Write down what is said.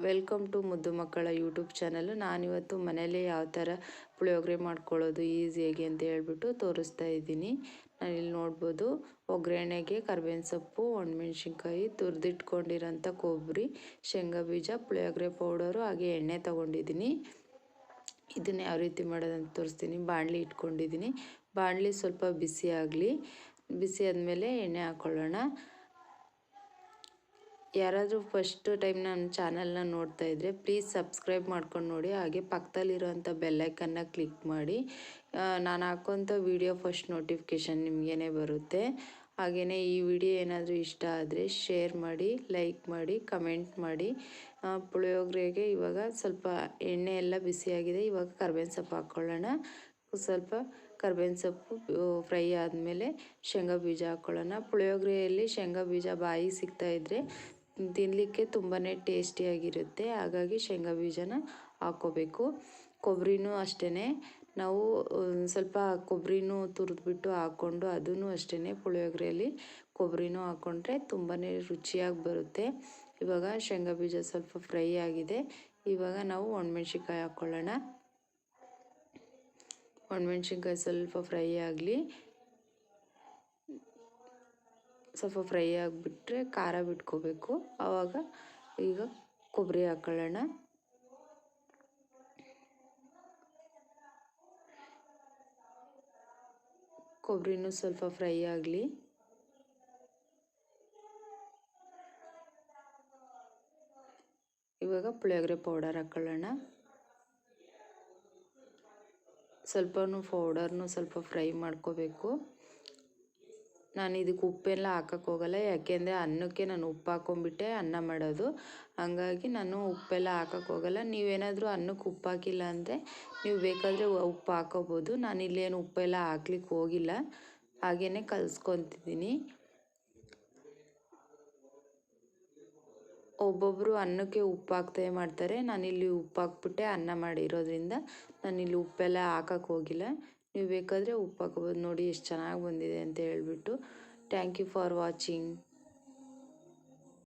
Welcome to ಮುದ್ದು ಮಕ್ಕಳ YouTube channel ನಾನಿವತ್ತು ಮನೇಲಿ ಯಾವ ಥರ ಪುಳಿಯೋಗರೆ ಮಾಡ್ಕೊಳ್ಳೋದು ಈಸಿಯಾಗಿ ಅಂತ ಹೇಳ್ಬಿಟ್ಟು ತೋರಿಸ್ತಾ ಇದ್ದೀನಿ. ನಾನಿಲ್ಲಿ ನೋಡ್ಬೋದು, ಒಗ್ಗರಣೆಗೆ ಕರ್ಬೇವಿನ ಸೊಪ್ಪು, ಒಣಮೆಣ್ಸಿನ್ಕಾಯಿ, ತುರಿದಿಟ್ಕೊಂಡಿರೋಂಥ ಕೊಬ್ಬರಿ, ಶೇಂಗಾ ಬೀಜ, ಪುಳಿಯೋಗರೆ ಪೌಡರು, ಹಾಗೆ ಎಣ್ಣೆ ತೊಗೊಂಡಿದ್ದೀನಿ. ಇದನ್ನು ಯಾವ ರೀತಿ ಮಾಡೋದಂತ ತೋರಿಸ್ತೀನಿ. ಬಾಣಲಿ ಇಟ್ಕೊಂಡಿದ್ದೀನಿ. ಬಾಣಲಿ ಸ್ವಲ್ಪ ಬಿಸಿ ಆಗಲಿ. ಬಿಸಿ ಆದಮೇಲೆ ಎಣ್ಣೆ ಹಾಕ್ಕೊಳ್ಳೋಣ ಯಾರಾದರೂ ಫಸ್ಟ್ ಟೈಮ್ ನನ್ನ ಚಾನಲ್ನ ನೋಡ್ತಾ ಇದ್ದರೆ ಪ್ಲೀಸ್ ಸಬ್ಸ್ಕ್ರೈಬ್ ಮಾಡ್ಕೊಂಡು ನೋಡಿ. ಹಾಗೆ ಪಕ್ಕದಲ್ಲಿರೋಂಥ ಬೆಲ್ಲೈಕನ್ನ ಕ್ಲಿಕ್ ಮಾಡಿ. ನಾನು ಹಾಕೋಂಥ ವೀಡಿಯೋ ಫಸ್ಟ್ ನೋಟಿಫಿಕೇಷನ್ ನಿಮಗೇನೆ ಬರುತ್ತೆ. ಹಾಗೆಯೇ ಈ ವಿಡಿಯೋ ಏನಾದರೂ ಇಷ್ಟ ಆದರೆ ಶೇರ್ ಮಾಡಿ ಲೈಕ್ ಮಾಡಿ ಕಮೆಂಟ್ ಮಾಡಿ. ಪುಳಿಯೋಗರೆಗೆ ಇವಾಗ ಸ್ವಲ್ಪ ಎಣ್ಣೆ ಎಲ್ಲ ಬಿಸಿಯಾಗಿದೆ ಇವಾಗ ಕರ್ಬೇವಿನ ಸೊಪ್ಪು ಹಾಕ್ಕೊಳ್ಳೋಣ ಸ್ವಲ್ಪ ಕರ್ಬೇವಿನ ಸೊಪ್ಪು ಫ್ರೈ ಆದಮೇಲೆ ಶೇಂಗಾ ಬೀಜ ಹಾಕ್ಕೊಳ್ಳೋಣ ಪುಳಿಯೋಗರೆಯಲ್ಲಿ ಶೇಂಗಾ ಬೀಜ ಬಾಯಿ ಸಿಗ್ತಾಯಿದ್ರೆ ತಿನ್ನಲಿಕ್ಕೆ ತುಂಬಾ ಟೇಸ್ಟಿಯಾಗಿರುತ್ತೆ ಹಾಗಾಗಿ ಶೇಂಗಾ ಬೀಜನ ಹಾಕ್ಕೋಬೇಕು ಕೊಬ್ಬರಿನೂ ಅಷ್ಟೇ ನಾವು ಸ್ವಲ್ಪ ಕೊಬ್ಬರಿನೂ ತುರಿದ್ಬಿಟ್ಟು ಹಾಕ್ಕೊಂಡು ಅದೂ ಅಷ್ಟೇ ಪುಳಿಯೋಗರೆಯಲ್ಲಿ ಕೊಬ್ಬರಿನೂ ಹಾಕ್ಕೊಂಡ್ರೆ ತುಂಬಾ ರುಚಿಯಾಗಿ ಬರುತ್ತೆ. ಇವಾಗ ಶೇಂಗಾ ಬೀಜ ಸ್ವಲ್ಪ ಫ್ರೈ ಆಗಿದೆ. ಇವಾಗ ನಾವು ಒಣಮೆಣ್ಸಿನ್ಕಾಯಿ ಹಾಕ್ಕೊಳ್ಳೋಣ ಒಣಮೆಣ್ಸಿನ್ಕಾಯಿ ಸ್ವಲ್ಪ ಫ್ರೈ ಆಗಲಿ. ಸ್ವಲ್ಪ ಫ್ರೈ ಆಗಿಬಿಟ್ರೆ ಖಾರ ಬಿಟ್ಕೋಬೇಕು. ಆವಾಗ ಈಗ ಕೊಬ್ಬರಿ ಹಾಕ್ಕೊಳ್ಳೋಣ ಕೊಬ್ಬರಿನೂ ಸ್ವಲ್ಪ ಫ್ರೈ ಆಗಲಿ. ಇವಾಗ ಪುಳಿಯೋಗರೆ ಪೌಡರ್ ಹಾಕ್ಕೊಳ್ಳೋಣ ಸ್ವಲ್ಪನೂ ಪೌಡರ್ನು ಸ್ವಲ್ಪ ಫ್ರೈ ಮಾಡ್ಕೋಬೇಕು. ನಾನು ಇದಕ್ಕೆ ಉಪ್ಪೆಲ್ಲ ಹಾಕೋಕ್ಕೆ ಹೋಗಲ್ಲ, ಯಾಕೆಂದರೆ ಅನ್ನಕ್ಕೆ ನಾನು ಉಪ್ಪು ಹಾಕ್ಕೊಂಬಿಟ್ಟೆ ಅನ್ನ ಮಾಡೋದು. ಹಂಗಾಗಿ ನಾನು ಉಪ್ಪೆಲ್ಲ ಹಾಕೋಕ್ಕೆ ಹೋಗಲ್ಲ. ನೀವೇನಾದರೂ ಅನ್ನಕ್ಕೆ ಉಪ್ಪು ಹಾಕಿಲ್ಲ ಅಂದರೆ ನೀವು ಬೇಕಾದರೆ ಉಪ್ಪು ಹಾಕೋಬೋದು. ನಾನು ಇಲ್ಲೇನು ಉಪ್ಪೆಲ್ಲ ಹಾಕ್ಲಿಕ್ಕೆ ಹೋಗಿಲ್ಲ. ಹಾಗೇ ಕಲಿಸ್ಕೊತಿದ್ದೀನಿ. ಒಬ್ಬೊಬ್ಬರು ಅನ್ನಕ್ಕೆ ಉಪ್ಪು ಹಾಕ್ತೇ ಮಾಡ್ತಾರೆ. ನಾನಿಲ್ಲಿ ಉಪ್ಪು ಹಾಕ್ಬಿಟ್ಟೆ, ಅನ್ನ ಮಾಡಿರೋದ್ರಿಂದ ನಾನಿಲ್ಲಿ ಉಪ್ಪೆಲ್ಲ ಹಾಕಕ್ಕೆ ಹೋಗಿಲ್ಲ. ನೀವು ಬೇಕಾದರೆ ಉಪ್ಪು ಹಾಕೋಬೋದು ನೋಡಿ ಎಷ್ಟು ಚೆನ್ನಾಗಿ ಬಂದಿದೆ ಅಂತ ಹೇಳ್ಬಿಟ್ಟು. Thank you for watching